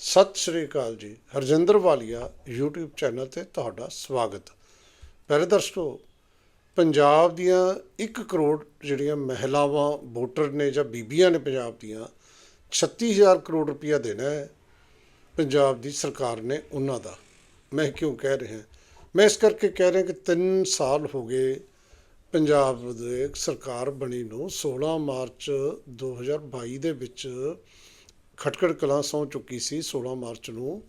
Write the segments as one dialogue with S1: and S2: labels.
S1: ਸਤਿ ਸ਼੍ਰੀ ਅਕਾਲ ਜੀ। ਹਰਜਿੰਦਰ ਵਾਲੀਆ, YouTube channel ਤੇ ਤੁਹਾਡਾ ਸਵਾਗਤ। ਪਹਿਲੇ ਦਰਸ਼ਕੋ, ਪੰਜਾਬ ਦੀਆਂ 1 ਕਰੋੜ ਜਿਹੜੀਆਂ ਮਹਿਲਾਵਾਂ, ਵੋਟਰ ਨੇ ਜਾਂ ਬੀਬੀਆਂ ਨੇ ਪੰਜਾਬ ਦੀਆਂ 36000 ਕਰੋੜ ਰੁਪਇਆ ਦੇਣਾ ਹੈ ਪੰਜਾਬ ਦੀ ਸਰਕਾਰ ਨੇ ਉਹਨਾਂ ਦਾ। ਮੈਂ ਕਿਉਂ ਕਹਿ ਰਿਹਾ? ਮੈਂ ਇਸ ਕਰਕੇ ਕਹਿ ਰਿਹਾ ਕਿ 3 ਸਾਲ ਹੋ ਗਏ ਪੰਜਾਬ ਦੇ ਸਰਕਾਰ ਬਣੀ ਨੂੰ। 16 ਮਾਰਚ 2022 ਦੇ ਵਿੱਚ ਖਟਕੜ ਕਲਾਂ ਸੌ ਚੁੱਕੀ ਸੀ 16 ਮਾਰਚ ਨੂੰ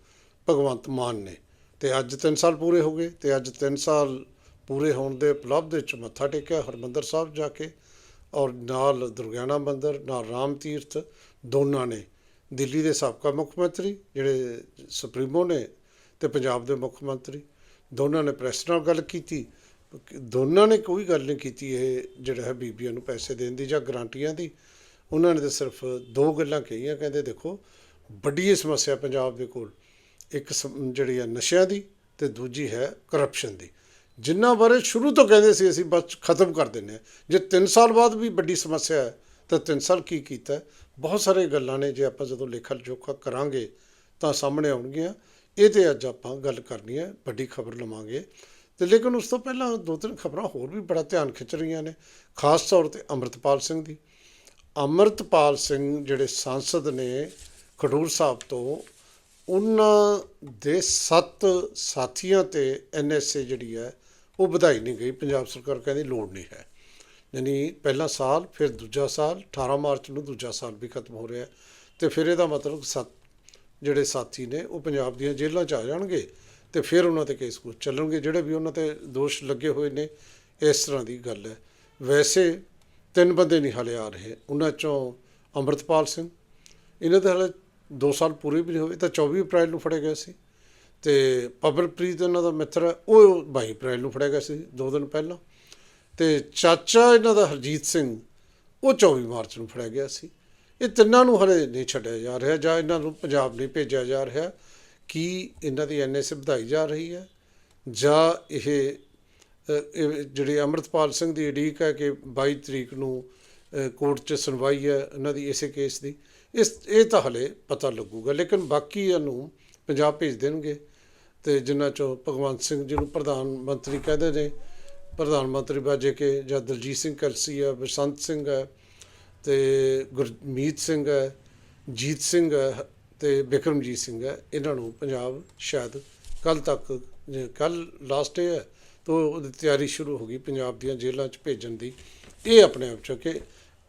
S1: ਭਗਵੰਤ ਮਾਨ ਨੇ। ਤੇ ਅੱਜ 3 ਸਾਲ ਪੂਰੇ ਹੋ ਗਏ ਤੇ ਅੱਜ 3 ਸਾਲ ਪੂਰੇ ਹੋਣ ਦੇ ਉਪਲਬਧ ਵਿੱਚ ਮੱਥਾ ਟੇਕਿਆ ਹਰਮੰਦਰ ਸਾਹਿਬ ਜਾ ਕੇ ਔਰ ਨਾਲ ਦੁਰਗਿਆਨਾ ਮੰਦਰ, ਨਾਲ ਰਾਮ ਤੀਰਥ ਦੋਨਾਂ ਨੇ। ਦਿੱਲੀ ਦੇ ਸਾਬਕਾ ਮੁੱਖ ਮੰਤਰੀ ਜਿਹੜੇ ਸੁਪਰੀਮੋ ਨੇ ਤੇ ਪੰਜਾਬ ਦੇ ਮੁੱਖ ਮੰਤਰੀ ਦੋਨਾਂ ਨੇ ਪ੍ਰੈਸ ਨਾਲ ਗੱਲ ਕੀਤੀ। ਦੋਨਾਂ ਨੇ ਕੋਈ ਗੱਲ ਨਹੀਂ ਕੀਤੀ ਇਹ ਜਿਹੜਾ ਹੈ ਬੀਬੀਆਂ ਨੂੰ ਪੈਸੇ ਦੇਣ ਦੀ ਜਾਂ ਗਰੰਟੀਆਂ ਦੀ। ਉਹਨਾਂ ਨੇ ਤਾਂ ਸਿਰਫ ਦੋ ਗੱਲਾਂ ਕਹੀਆਂ, ਕਹਿੰਦੇ ਦੇਖੋ ਵੱਡੀ ਸਮੱਸਿਆ ਪੰਜਾਬ ਦੇ ਕੋਲ, ਇੱਕ ਸਮ- ਜਿਹੜੀ ਹੈ ਨਸ਼ਿਆਂ ਦੀ ਤੇ ਦੂਜੀ ਹੈ ਕਰਪਸ਼ਨ ਦੀ। ਜਿੰਨਾ ਬਾਰੇ ਸ਼ੁਰੂ ਤੋਂ ਕਹਿੰਦੇ ਸੀ, ਅਸੀਂ ਬਸ ਖਤਮ ਕਰ ਦਿੰਦੇ ਹਾਂ। ਜੇ 3 ਸਾਲ ਬਾਅਦ ਵੀ ਵੱਡੀ ਸਮੱਸਿਆ ਹੈ, ਤਾਂ 3 ਸਾਲ ਕੀ ਕੀਤਾ ਬਹੁਤ ਸਾਰੇ ਗੱਲਾਂ ਨੇ, ਜੇ ਆਪਾਂ ਜਦੋਂ ਲੇਖਾ ਜੋਖਾ ਕਰਾਂਗੇ, ਤਾਂ ਸਾਹਮਣੇ ਆਉਣਗੀਆਂ। ਇਹ ਤੇ ਅੱਜ ਆਪਾਂ ਗੱਲ ਕਰਨੀ ਹੈ, ਵੱਡੀ ਖਬਰ ਲਵਾਂਗੇ। ਤੇ ਲੇਕਿਨ ਉਸ ਤੋਂ ਪਹਿਲਾਂ ਦੋ ਤਿੰਨ ਖਬਰਾਂ ਹੋਰ ਵੀ ਬੜਾ ਧਿਆਨ ਖਿੱਚ ਰਹੀਆਂ ਨੇ, ਖਾਸ ਤੌਰ ਤੇ ਅੰਮ੍ਰਿਤਪਾਲ ਸਿੰਘ ਦੀ। ਅੰਮ੍ਰਿਤਪਾਲ ਸਿੰਘ ਜਿਹੜੇ ਸੰਸਦ ਨੇ ਖਡੂਰ ਸਾਹਿਬ ਤੋਂ, ਉਹਨਾਂ ਦੇ ਸੱਤ ਸਾਥੀਆਂ ਤੇ ਐਨਐਸਏ ਜਿਹੜੀ ਹੈ, ਉਹ ਵਧਾਈ ਨਹੀਂ ਗਈ। ਪੰਜਾਬ ਸਰਕਾਰ ਕਹਿੰਦੀ ਲੋੜ ਨਹੀਂ ਹੈ। ਯਾਨੀ ਪਹਿਲਾ ਸਾਲ, ਫਿਰ ਦੂਜਾ ਸਾਲ 18 ਮਾਰਚ ਨੂੰ ਦੂਜਾ ਸਾਲ ਵੀ ਖਤਮ ਹੋ ਰਿਹਾ ਹੈ। ਤੇ ਫਿਰ ਇਹਦਾ ਮਤਲਬ ਸੱਤ ਜਿਹੜੇ ਸਾਥੀ ਨੇ, ਉਹ ਪੰਜਾਬ ਦੀਆਂ ਜੇਲ੍ਹਾਂ 'ਚ ਆ ਜਾਣਗੇ ਤੇ ਫਿਰ ਉਹਨਾਂ ਤੇ ਕੇਸ ਕੁ ਚੱਲਣਗੇ। ਜਿਹੜੇ ਵੀ ਉਹਨਾਂ ਤੇ ਦੋਸ਼ ਲੱਗੇ ਹੋਏ ਨੇ, ਇਸ ਤਰ੍ਹਾਂ ਦੀ ਗੱਲ ਹੈ। ਵੈਸੇ ਤਿੰਨ ਬੰਦੇ ਨਹੀਂ ਹਲੇ ਆ ਰਹੇ। ਉਹਨਾਂ ਚੋਂ ਅੰਮ੍ਰਿਤਪਾਲ ਸਿੰਘ ਇਹਨਾਂ ਦੇ ਹਲੇ 2 ਸਾਲ ਪੂਰੇ ਵੀ ਨਹੀਂ ਹੋਏ ਤਾਂ 24 ਅਪ੍ਰੈਲ ਨੂੰ ਫੜੇ ਗਏ ਸੀ ਤੇ ਪਵਨਪ੍ਰੀਤ ਇਹਨਾਂ ਦਾ ਮਿੱਤਰ ਹੈ, ਉਹ 22 ਅਪ੍ਰੈਲ ਨੂੰ ਫੜਿਆ ਗਿਆ ਸੀ ਦੋ ਦਿਨ ਪਹਿਲਾਂ। ਤੇ ਚਾਚਾ ਇਹਨਾਂ ਦਾ ਹਰਜੀਤ ਸਿੰਘ ਉਹ 24 ਮਾਰਚ ਨੂੰ ਫੜਿਆ ਗਿਆ ਸੀ। ਇਹ ਤਿੰਨਾਂ ਨੂੰ ਹਲੇ ਨਹੀਂ ਛੱਡਿਆ ਜਾ ਰਿਹਾ ਜਾਂ ਇਹਨਾਂ ਨੂੰ ਪੰਜਾਬ ਨਹੀਂ ਭੇਜਿਆ ਜਾ ਰਿਹਾ ਕੀ ਇਹਨਾਂ ਦੀ ਐਨਐਸਏ ਵਧਾਈ ਜਾ ਰਹੀ ਹੈ ਜਾਂ ਇਹ ਜਿਹੜੀ ਅੰਮ੍ਰਿਤਪਾਲ ਸਿੰਘ ਦੀ ਉਡੀਕ ਹੈ ਕਿ 22 ਤਰੀਕ ਨੂੰ ਕੋਰਟ 'ਚ ਸੁਣਵਾਈ ਹੈ ਇਹਨਾਂ ਦੀ ਇਸੇ ਕੇਸ ਦੀ, ਇਸ, ਇਹ ਤਾਂ ਹਲੇ ਪਤਾ ਲੱਗੂਗਾ, ਲੇਕਿਨ ਬਾਕੀ ਨੂੰ ਪੰਜਾਬ ਭੇਜ ਦੇਣਗੇ ਤੇ ਜਿਨ੍ਹਾਂ ਚੋਂ ਭਗਵੰਤ ਸਿੰਘ ਜੀ ਨੂੰ ਪ੍ਰਧਾਨ ਮੰਤਰੀ ਕਹਿੰਦੇ ਨੇ, ਪ੍ਰਧਾਨ ਮੰਤਰੀ ਬਾਜੇ ਕੇ ਜਾਂ ਦਲਜੀਤ ਸਿੰਘ ਕਲਸੀ ਹੈ, ਬਸੰਤ ਸਿੰਘ ਹੈ ਤੇ ਗੁਰਮੀਤ ਸਿੰਘ ਹੈ, ਜੀਤ ਸਿੰਘ ਹੈ ਤੇ ਬਿਕਰਮਜੀਤ ਸਿੰਘ ਹੈ, ਇਹਨਾਂ ਨੂੰ ਪੰਜਾਬ ਸ਼ਾਇਦ ਕੱਲ ਤੱਕ ਕੱਲ ਲਾਸਟ ਡੇ ਹੈ। ਤੋਂ ਉਹਦੀ ਤਿਆਰੀ ਸ਼ੁਰੂ ਹੋ ਗਈ ਪੰਜਾਬ ਦੀਆਂ ਜੇਲ੍ਹਾਂ 'ਚ ਭੇਜਣ ਦੀ। ਇਹ ਆਪਣੇ ਆਪ 'ਚ ਕਿ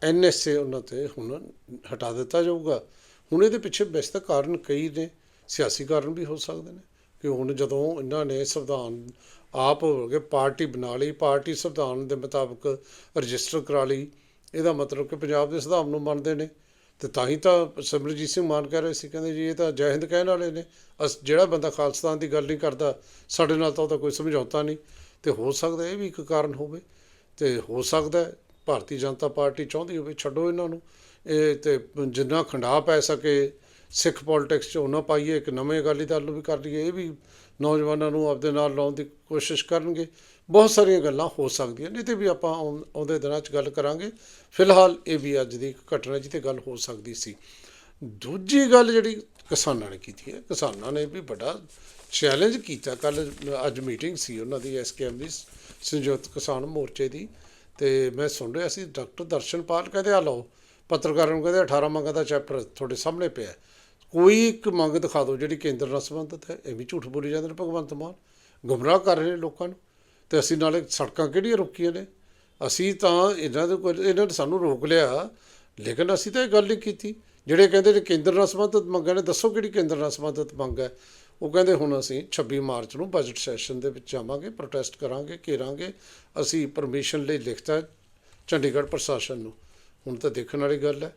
S1: ਐਨਐਸਏ ਉਹਨਾਂ ਤੇ ਹੁਣ ਹਟਾ ਦਿੱਤਾ ਜਾਊਗਾ। ਹੁਣ ਇਹਦੇ ਪਿੱਛੇ ਵੈਸੇ ਤਾਂ ਕਾਰਨ ਕਈ ਨੇ, ਸਿਆਸੀ ਕਾਰਨ ਵੀ ਹੋ ਸਕਦੇ ਨੇ ਕਿ ਹੁਣ ਜਦੋਂ ਇਹਨਾਂ ਨੇ ਸੰਵਿਧਾਨ ਆਪ ਹੋ ਕੇ ਪਾਰਟੀ ਬਣਾ ਲਈ, ਪਾਰਟੀ ਸੰਵਿਧਾਨ ਦੇ ਮੁਤਾਬਕ ਰਜਿਸਟਰ ਕਰਾ ਲਈ, ਇਹਦਾ ਮਤਲਬ ਕਿ ਪੰਜਾਬ ਦੇ ਸੰਵਿਧਾਨ ਨੂੰ ਮੰਨਦੇ ਨੇ। ਤੇ ਤਾਂ ਹੀ ਤਾਂ ਸਿਮਰਜੀਤ ਸਿੰਘ ਮਾਨ ਕਹਿ ਰਹੇ ਸੀ, ਕਹਿੰਦੇ ਜੀ ਇਹ ਤਾਂ ਜੈ ਹਿੰਦ ਕਹਿਣ ਵਾਲੇ ਨੇ। ਅਸ ਜਿਹੜਾ ਬੰਦਾ ਖਾਲਸਤਾਨ ਦੀ ਗੱਲ ਨਹੀਂ ਕਰਦਾ, ਸਾਡੇ ਨਾਲ ਤਾਂ ਉਹਦਾ ਕੋਈ ਸਮਝੌਤਾ ਨਹੀਂ। ਤੇ ਹੋ ਸਕਦਾ ਇਹ ਵੀ ਇੱਕ ਕਾਰਨ ਹੋਵੇ। ਤੇ ਹੋ ਸਕਦਾ ਭਾਰਤੀ ਜਨਤਾ ਪਾਰਟੀ ਚਾਹੁੰਦੀ ਹੋਵੇ ਛੱਡੋ ਇਹਨਾਂ ਨੂੰ। ਇਹ ਤੇ ਜਿੰਨਾ ਖੰਡਾ ਪੈ ਸਕੇ, ਸਿੱਖ ਪੋਲਿਟਿਕਸ 'ਚ ਉਹਨਾਂ ਪਾਈਏ, ਇੱਕ ਨਵੇਂ ਅਕਾਲੀ ਦਲ ਨੂੰ ਵੀ ਕਰ ਲਈਏ, ਇਹ ਵੀ ਨੌਜਵਾਨਾਂ ਨੂੰ ਆਪਦੇ ਨਾਲ ਲਾਉਣ ਦੀ ਕੋਸ਼ਿਸ਼ ਕਰਨਗੇ। ਬਹੁਤ ਸਾਰੀਆਂ ਗੱਲਾਂ ਹੋ ਸਕਦੀਆਂ ਨੇ ਤੇ ਵੀ ਆਪਾਂ ਆਉਂ- ਆਉਂਦੇ ਦਿਨਾਂ 'ਚ ਗੱਲ ਕਰਾਂਗੇ। ਫਿਲਹਾਲ ਇਹ ਵੀ ਅੱਜ ਦੀ ਇੱਕ ਘਟਨਾ ਜਿਹਤੇ ਗੱਲ ਹੋ ਸਕਦੀ ਸੀ। ਦੂਜੀ ਗੱਲ ਜਿਹੜੀ ਕਿਸਾਨਾਂ ਨੇ ਕੀਤੀ ਹੈ, ਕਿਸਾਨਾਂ ਨੇ ਵੀ ਬੜਾ ਚੈਲੰਜ ਕੀਤਾ। ਕੱਲ ਅੱਜ ਮੀਟਿੰਗ ਸੀ ਉਹਨਾਂ ਦੀ ਐਸਕੇਐਮ ਦੀ, ਸੰਯੁਕਤ ਕਿਸਾਨ ਮੋਰਚੇ ਦੀ। ਤੇ ਮੈਂ ਸੁਣ ਰਿਹਾ ਸੀ, ਡਾਕਟਰ ਦਰਸ਼ਨਪਾਲ ਕਹਿੰਦੇ ਆ ਲਓ, ਪੱਤਰਕਾਰਾਂ ਨੂੰ ਕਹਿੰਦੇ 18 ਮੰਗਾਂ ਦਾ ਚੈਪਟਰ ਤੁਹਾਡੇ ਸਾਹਮਣੇ ਪਿਆ। ਕੋਈ ਇੱਕ ਮੰਗ ਦਿਖਾ ਦਿਓ, ਜਿਹੜੀ ਕੇਂਦਰ ਨਾਲ ਸੰਬੰਧਿਤ ਹੈ। ਇਹ ਵੀ ਝੂਠ ਬੋਲੀ ਜਾਂਦੇ ਨੇ ਭਗਵੰਤ ਮਾਨ। ਗੁੰਮਰਾਹ ਕਰ ਰਹੇ ਨੇ ਲੋਕਾਂ ਨੂੰ। ਤੇ ਅਸੀਂ ਨਾਲੇ ਸੜਕਾਂ ਕਿਹੜੀਆਂ ਰੋਕੀਆਂ ਨੇ? ਅਸੀਂ ਤਾਂ ਇਹਨਾਂ ਦੇ ਕੋਲ, ਇਹਨਾਂ ਨੇ ਸਾਨੂੰ ਰੋਕ ਲਿਆ। ਲੇਕਿਨ ਅਸੀਂ ਤਾਂ ਇਹ ਗੱਲ ਨਹੀਂ ਕੀਤੀ। ਜਿਹੜੇ ਕਹਿੰਦੇ ਨੇ ਕੇਂਦਰ ਨਾਲ ਸੰਬੰਧਿਤ ਮੰਗਾਂ ਨੇ, ਦੱਸੋ ਕਿਹੜੀ ਕੇਂਦਰ ਨਾਲ ਸੰਬੰਧਿਤ ਮੰਗ ਹੈ? ਉਹ ਕਹਿੰਦੇ ਹੁਣ ਅਸੀਂ 26 ਮਾਰਚ ਨੂੰ ਬਜਟ ਸੈਸ਼ਨ ਦੇ ਵਿੱਚ ਜਾਵਾਂਗੇ ਪ੍ਰੋਟੈਸਟ ਕਰਾਂਗੇ, ਘੇਰਾਂਗੇ। ਅਸੀਂ ਪਰਮਿਸ਼ਨ ਲਈ ਲਿਖਤਾ ਚੰਡੀਗੜ੍ਹ ਪ੍ਰਸ਼ਾਸਨ ਨੂੰ। ਹੁਣ ਤਾਂ ਦੇਖਣ ਵਾਲੀ ਗੱਲ ਹੈ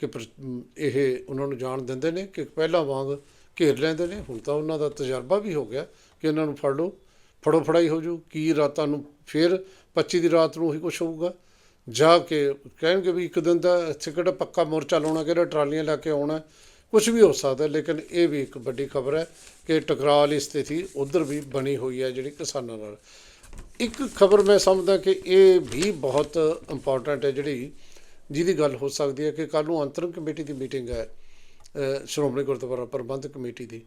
S1: ਕਿ ਪਰ- ਇਹ ਉਹਨਾਂ ਨੂੰ ਜਾਣ ਦਿੰਦੇ ਨੇ ਕਿ ਪਹਿਲਾਂ ਵਾਂਗ ਘੇਰ ਲੈਂਦੇ ਨੇ। ਹੁਣ ਤਾਂ ਉਹਨਾਂ ਦਾ ਤਜਰਬਾ ਵੀ ਹੋ ਗਿਆ ਕਿ ਇਹਨਾਂ ਨੂੰ ਫੜ ਲਓ। ਫੜੋ ਫੜਾਈ ਹੋ ਜੂ। ਕੀ ਰਾਤਾਂ ਨੂੰ ਫਿਰ 25 ਦੀ ਰਾਤ ਨੂੰ ਉਹੀ ਕੁਛ ਹੋਊਗਾ? ਜਾ ਕੇ ਕਹਿਣਗੇ ਵੀ ਇੱਕ ਦਿਨ ਦਾ ਇੱਥੇ ਕਿਹੜਾ ਪੱਕਾ ਮੋਰਚਾ ਲਾਉਣਾ, ਕਿਹੜਾ ਟਰਾਲੀਆਂ ਲੈ ਕੇ ਆਉਣਾ ਕੁਝ ਵੀ ਹੋ ਸਕਦਾ, ਲੇਕਿਨ ਇਹ ਵੀ ਇੱਕ ਵੱਡੀ ਖਬਰ ਹੈ ਕਿ ਟਕਰਾਅ ਵਾਲੀ ਸਥਿਤੀ ਉਧਰ ਵੀ ਬਣੀ ਹੋਈ ਹੈ ਜਿਹੜੀ ਕਿਸਾਨਾਂ ਨਾਲ। ਇੱਕ ਖਬਰ ਮੈਂ ਸਮਝਦਾ ਕਿ ਇਹ ਵੀ ਬਹੁਤ ਇੰਪੋਰਟੈਂਟ ਹੈ ਜਿਹੜੀ ਜਿਹਦੀ ਗੱਲ ਹੋ ਸਕਦੀ ਹੈ ਕਿ ਕੱਲ ਨੂੰ ਅੰਤਰੰਗ ਕਮੇਟੀ ਦੀ ਮੀਟਿੰਗ ਹੈ ਸ਼੍ਰੋਮਣੀ ਗੁਰਦੁਆਰਾ ਪ੍ਰਬੰਧਕ ਕਮੇਟੀ ਦੀ।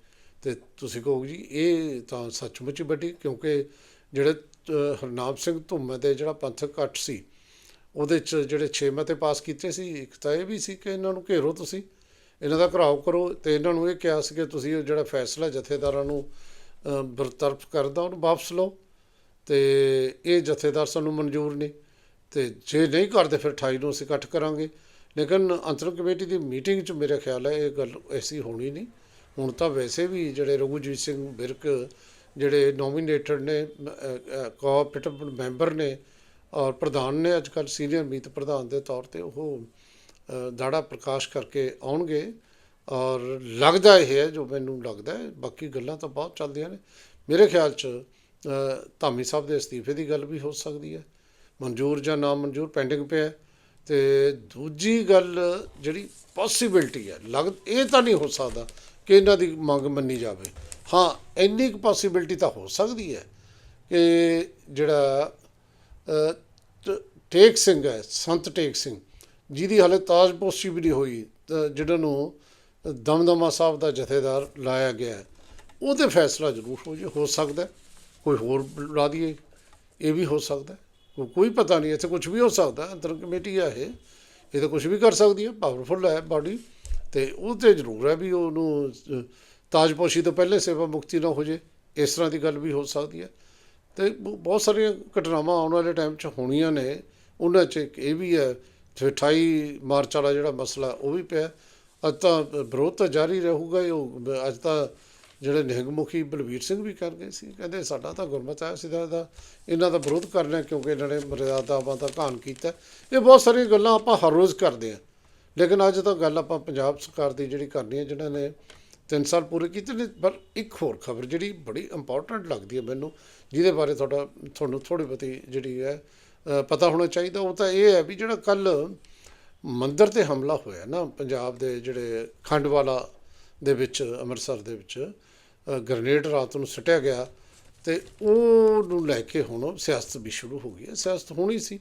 S1: ਤੇ ਤੁਸੀਂ ਕਹੋਗੇ ਜੀ, ਇਹ ਤਾਂ ਸੱਚਮੁੱਚ ਹੀ ਵੱਡੀ, ਕਿਉਂਕਿ ਜਿਹੜੇ ਹਰਨਾਮ ਸਿੰਘ ਧੁੰਮੇ ਦੇ ਜਿਹੜਾ ਪੰਥਕ ਇਕੱਠ ਸੀ, ਉਹਦੇ ਚ ਜਿਹੜੇ ਛੇ ਮਤੇ ਪਾਸ ਕੀਤੇ ਸੀ, ਇੱਕ ਤਾਂ ਇਹ ਵੀ ਸੀ ਕਿ ਇਹਨਾਂ ਨੂੰ ਘੇਰੋ ਤੁਸੀਂ। ਇਹਨਾਂ ਦਾ ਘਰਾਓ ਕਰੋ ਤੇ ਇਹਨਾਂ ਨੂੰ ਇਹ ਕਿਹਾ ਸੀ ਕਿ ਤੁਸੀਂ ਉਹ ਜਿਹੜਾ ਫੈਸਲਾ ਜਥੇਦਾਰਾਂ ਨੂੰ ਬਰਤਰਫ ਕਰਦਾ, ਉਹਨੂੰ ਵਾਪਸ ਲਓ ਤੇ ਇਹ ਜਥੇਦਾਰ ਸਾਨੂੰ ਮਨਜ਼ੂਰ ਨਹੀਂ ਤੇ ਜੇ ਨਹੀਂ ਕਰਦੇ ਫਿਰ 28 ਨੂੰ ਅਸੀਂ ਇਕੱਠ ਕਰਾਂਗੇ। ਲੇਕਿਨ ਅੰਤਰ ਕਮੇਟੀ ਦੀ ਮੀਟਿੰਗ 'ਚ ਮੇਰੇ ਖਿਆਲ ਹੈ ਇਹ ਗੱਲ ਐਸੀ ਹੋਣੀ ਨਹੀਂ। ਹੁਣ ਤਾਂ ਵੈਸੇ ਵੀ ਜਿਹੜੇ ਰਘੂਜੀਤ ਸਿੰਘ ਬਿਰਕ ਜਿਹੜੇ ਨੋਮੀਨੇਟਡ ਨੇ ਕੋਆਪਰੇਟਿਵ ਮੈਂਬਰ ਨੇ ਔਰ ਪ੍ਰਧਾਨ ਨੇ ਅੱਜ ਕੱਲ੍ਹ ਸੀਨੀਅਰ ਮੀਤ ਪ੍ਰਧਾਨ ਦੇ ਤੌਰ ਤੇ ਉਹ ਦਾੜਾ ਪ੍ਰਕਾਸ਼ ਕਰਕੇ ਆਉਣਗੇ। ਔਰ ਲੱਗਦਾ ਇਹ ਹੈ, ਜੋ ਮੈਨੂੰ ਲੱਗਦਾ ਹੈ, ਬਾਕੀ ਗੱਲਾਂ ਤਾਂ ਬਹੁਤ ਚੱਲਦੀਆਂ ਨੇ। ਮੇਰੇ ਖਿਆਲ 'ਚ ਧਾਮੀ ਸਾਹਿਬ ਦੇ ਅਸਤੀਫੇ ਦੀ ਗੱਲ ਵੀ ਹੋ ਸਕਦੀ ਹੈ। ਮਨਜ਼ੂਰ ਜਾਂ ਨਾ ਮਨਜ਼ੂਰ ਪੈਂਡਿੰਗ ਪਿਆ ਹੈ। ਤੇ ਦੂਜੀ ਗੱਲ ਜਿਹੜੀ ਪੋਸਿਬਿਲਟੀ ਹੈ, ਲੱਗ, ਇਹ ਤਾਂ ਨਹੀਂ ਹੋ ਸਕਦਾ ਕਿ ਇਹਨਾਂ ਦੀ ਮੰਗ ਮੰਨੀ ਜਾਵੇ। ਹਾਂ, ਇੰਨੀ ਕੁ ਪੋਸਿਬਿਲਟੀ ਤਾਂ ਹੋ ਸਕਦੀ ਹੈ ਕਿ ਜਿਹੜਾ ਟੇਕ ਸਿੰਘ ਹੈ, ਸੰਤ ਟੇਕ ਸਿੰਘ। ਜਿਹਦੀ ਹਾਲੇ ਤਾਜਪੋਸ਼ੀ ਵੀ ਨਹੀਂ ਹੋਈ, ਤਾਂ ਜਿਹੜਾ ਨੂੰ ਦਮਦਮਾ ਸਾਹਿਬ ਦਾ ਜਥੇਦਾਰ ਲਾਇਆ ਗਿਆ ਉਹ ਉਹਦੇ ਫੈਸਲਾ ਜ਼ਰੂਰ ਹੋ ਜੇ, ਹੋ ਸਕਦਾ ਕੋਈ ਹੋਰ ਲਾ ਦਈਏ, ਇਹ ਵੀ ਹੋ ਸਕਦਾ ਕੋਈ ਪਤਾ ਨਹੀਂ, ਇੱਥੇ ਕੁਝ ਵੀ ਹੋ ਸਕਦਾ ਹੈ। ਅੰਤਰ ਕਮੇਟੀ ਆ ਇਹ ਇਹ ਤਾਂ ਕੁਝ ਵੀ ਕਰ ਸਕਦੀ ਹੈ ਪਾਵਰਫੁਲ ਹੈ ਬਾਡੀ ਤੇ ਉਹ ਤੇ ਜ਼ਰੂਰ ਹੈ ਵੀ ਉਹਨੂੰ ਤਾਜਪੋਸ਼ੀ ਤੋਂ ਪਹਿਲੇ ਸੇਵਾ ਮੁਕਤੀ ਨਾ ਹੋ ਜੇ, ਇਸ ਤਰ੍ਹਾਂ ਦੀ ਗੱਲ ਵੀ ਹੋ ਸਕਦੀ ਹੈ ਤੇ ਬ- ਬਹੁਤ ਸਾਰੀਆਂ ਘਟਨਾਵਾਂ ਆਉਣ ਵਾਲੇ ਟਾਈਮ 'ਚ ਹੋਣੀਆਂ ਨੇ, ਉਹਨਾਂ 'ਚ ਇੱਕ ਇਹ ਵੀ ਹੈ ਤੇ 28 ਮਾਰਚ ਵਾਲਾ ਜਿਹੜਾ ਮਸਲਾ ਉਹ ਵੀ ਪਿਆ। ਅੱਜ ਤਾਂ ਵਿਰੋਧ ਤਾਂ ਜਾਰੀ ਰਹੂਗਾ ਹੀ, ਉਹ ਅੱਜ ਤਾਂ ਜਿਹੜੇ ਨਿਹੰਗ ਮੁਖੀ ਬਲਵੀਰ ਸਿੰਘ ਵੀ ਕਰ ਗਏ ਸੀ। ਕਹਿੰਦੇ ਸਾਡਾ ਤਾਂ ਗੁਰਮਤ ਹੈ ਅਸੀਂ ਤਾਂ ਇਹਦਾ ਇਹਨਾਂ ਦਾ ਵਿਰੋਧ ਕਰਨਾ ਕਿਉਂਕਿ ਇਹਨਾਂ ਨੇ ਮਰਿਆਦਾਵਾਂ ਦਾ ਘਾਣ ਕੀਤਾ। ਇਹ ਬਹੁਤ ਸਾਰੀਆਂ ਗੱਲਾਂ ਆਪਾਂ ਹਰ ਰੋਜ਼ ਕਰਦੇ ਹਾਂ। ਲੇਕਿਨ ਅੱਜ ਤਾਂ ਗੱਲ ਆਪਾਂ ਪੰਜਾਬ ਸਰਕਾਰ ਦੀ ਜਿਹੜੀ ਕਰਨੀ ਹੈ ਜਿਹਨਾਂ ਨੇ ਤਿੰਨ ਸਾਲ ਪੂਰੇ ਕੀਤੇ ਨੇ ਪਰ ਇੱਕ ਹੋਰ ਖਬਰ ਜਿਹੜੀ ਬੜੀ ਇੰਪੋਰਟੈਂਟ ਲੱਗਦੀ ਹੈ ਮੈਨੂੰ ਜਿਹਦੇ ਬਾਰੇ ਤੁਹਾਡਾ ਤੁਹਾਨੂੰ ਥੋੜੀ ਬਹੁਤੀ ਜਿਹੜੀ ਹੈ ਪਤਾ ਹੋਣਾ ਚਾਹੀਦਾ। ਉਹ ਤਾਂ ਇਹ ਹੈ ਵੀ ਜਿਹੜਾ ਕੱਲ ਮੰਦਰ ਤੇ ਹਮਲਾ ਹੋਇਆ ਨਾ ਪੰਜਾਬ ਦੇ ਜਿਹੜੇ ਖੰਡਵਾਲਾ ਦੇ ਵਿੱਚ ਅੰਮ੍ਰਿਤਸਰ ਦੇ ਵਿੱਚ ਅ, ਗ੍ਰਨੇਡ ਰਾਤ ਨੂੰ ਸੁੱਟਿਆ ਗਿਆ ਤੇ ਉਹ ਨੂੰ ਲੈ ਕੇ ਹੁਣ ਸਿਆਸਤ ਵੀ ਸ਼ੁਰੂ ਹੋ ਗਈ ਹੈ। ਸਿਆਸਤ ਹੋਣੀ ਸੀ।